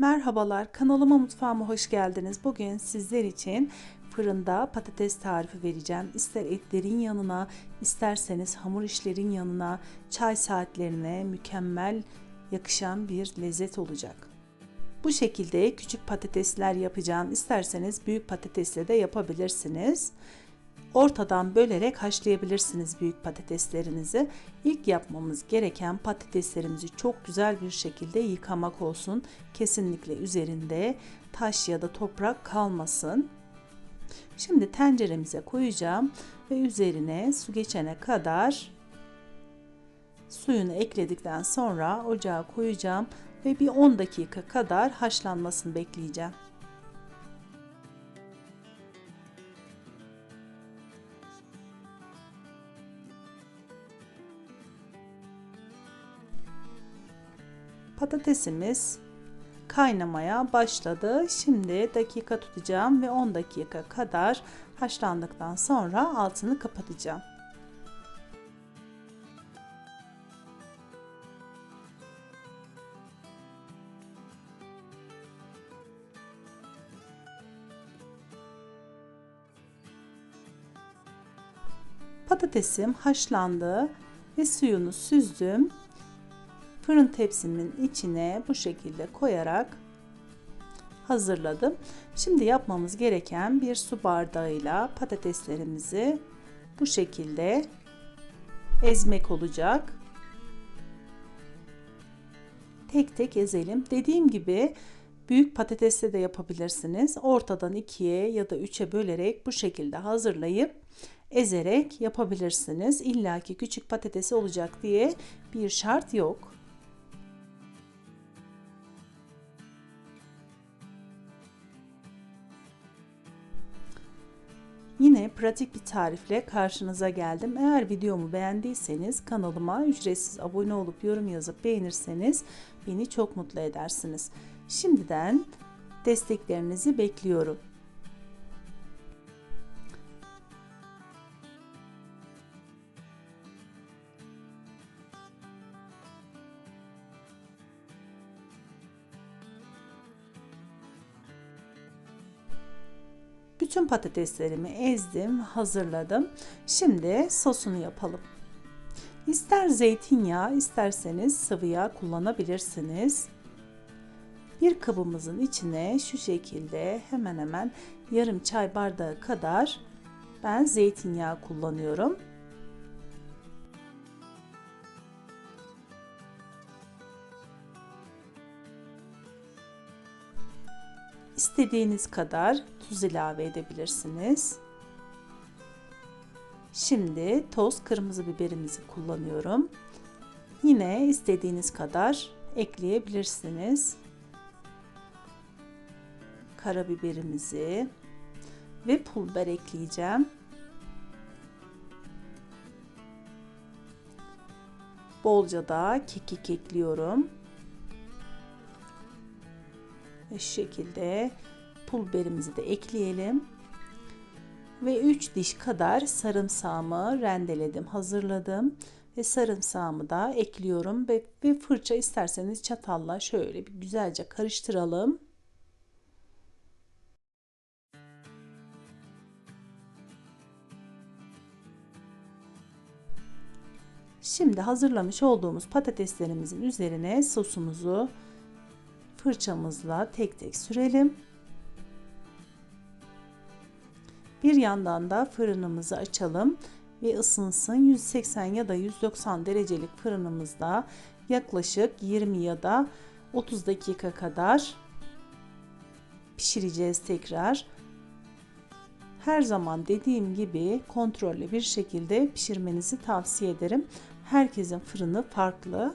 Merhabalar, kanalıma mutfağıma hoş geldiniz. Bugün sizler için fırında patates tarifi vereceğim. İster etlerin yanına, isterseniz hamur işlerin yanına, çay saatlerine mükemmel yakışan bir lezzet olacak. Bu şekilde küçük patatesler yapacağım. İsterseniz büyük patatesle de yapabilirsiniz. Ortadan bölerek haşlayabilirsiniz büyük patateslerinizi. İlk yapmamız gereken patateslerimizi çok güzel bir şekilde yıkamak olsun. Kesinlikle üzerinde taş ya da toprak kalmasın. Şimdi tenceremize koyacağım ve üzerine su geçene kadar suyunu ekledikten sonra ocağa koyacağım ve bir 10 dakika kadar haşlanmasını bekleyeceğim. Patatesimiz kaynamaya başladı. Şimdi dakika tutacağım ve 10 dakika kadar haşlandıktan sonra altını kapatacağım. Patatesim haşlandı ve suyunu süzdüm fırın tepsimin içine bu şekilde koyarak hazırladım. Şimdi yapmamız gereken bir su bardağıyla patateslerimizi bu şekilde ezmek olacak. Tek tek ezelim. Dediğim gibi büyük patatesle de yapabilirsiniz. Ortadan ikiye ya da üçe bölerek bu şekilde hazırlayıp ezerek yapabilirsiniz. İlla ki küçük patatesi olacak diye bir şart yok. Yine pratik bir tarifle karşınıza geldim. Eğer videomu beğendiyseniz kanalıma ücretsiz abone olup yorum yazıp beğenirseniz beni çok mutlu edersiniz. Şimdiden desteklerinizi bekliyorum. Bütün patateslerimi ezdim, hazırladım. Şimdi sosunu yapalım. İster zeytinyağı, isterseniz sıvı yağ kullanabilirsiniz. Bir kabımızın içine şu şekilde hemen hemen yarım çay bardağı kadar ben zeytinyağı kullanıyorum. İstediğiniz kadar tuz ilave edebilirsiniz. Şimdi toz kırmızı biberimizi kullanıyorum. Yine istediğiniz kadar ekleyebilirsiniz. Karabiberimizi ve pul biber ekleyeceğim. Bolca da kekik ekliyorum. Ve şu şekilde pul biberimizi de ekleyelim. Ve 3 diş kadar sarımsağımı rendeledim, hazırladım. Ve sarımsağımı da ekliyorum. Ve bir fırça isterseniz çatalla şöyle bir güzelce karıştıralım. Şimdi hazırlamış olduğumuz patateslerimizin üzerine sosumuzu fırçamızla tek tek sürelim. Bir yandan da fırınımızı açalım ve ısınsın. 180 ya da 190 derecelik fırınımızda yaklaşık 20 ya da 30 dakika kadar pişireceğiz tekrar. Her zaman dediğim gibi kontrollü bir şekilde pişirmenizi tavsiye ederim. Herkesin fırını farklı.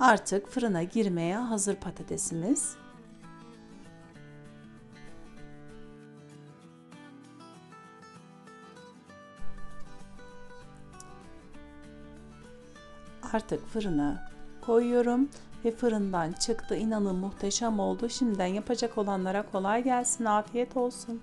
Artık fırına girmeye hazır patatesimiz. Artık fırına koyuyorum ve fırından çıktı. İnanın muhteşem oldu. Şimdiden yapacak olanlara kolay gelsin. Afiyet olsun.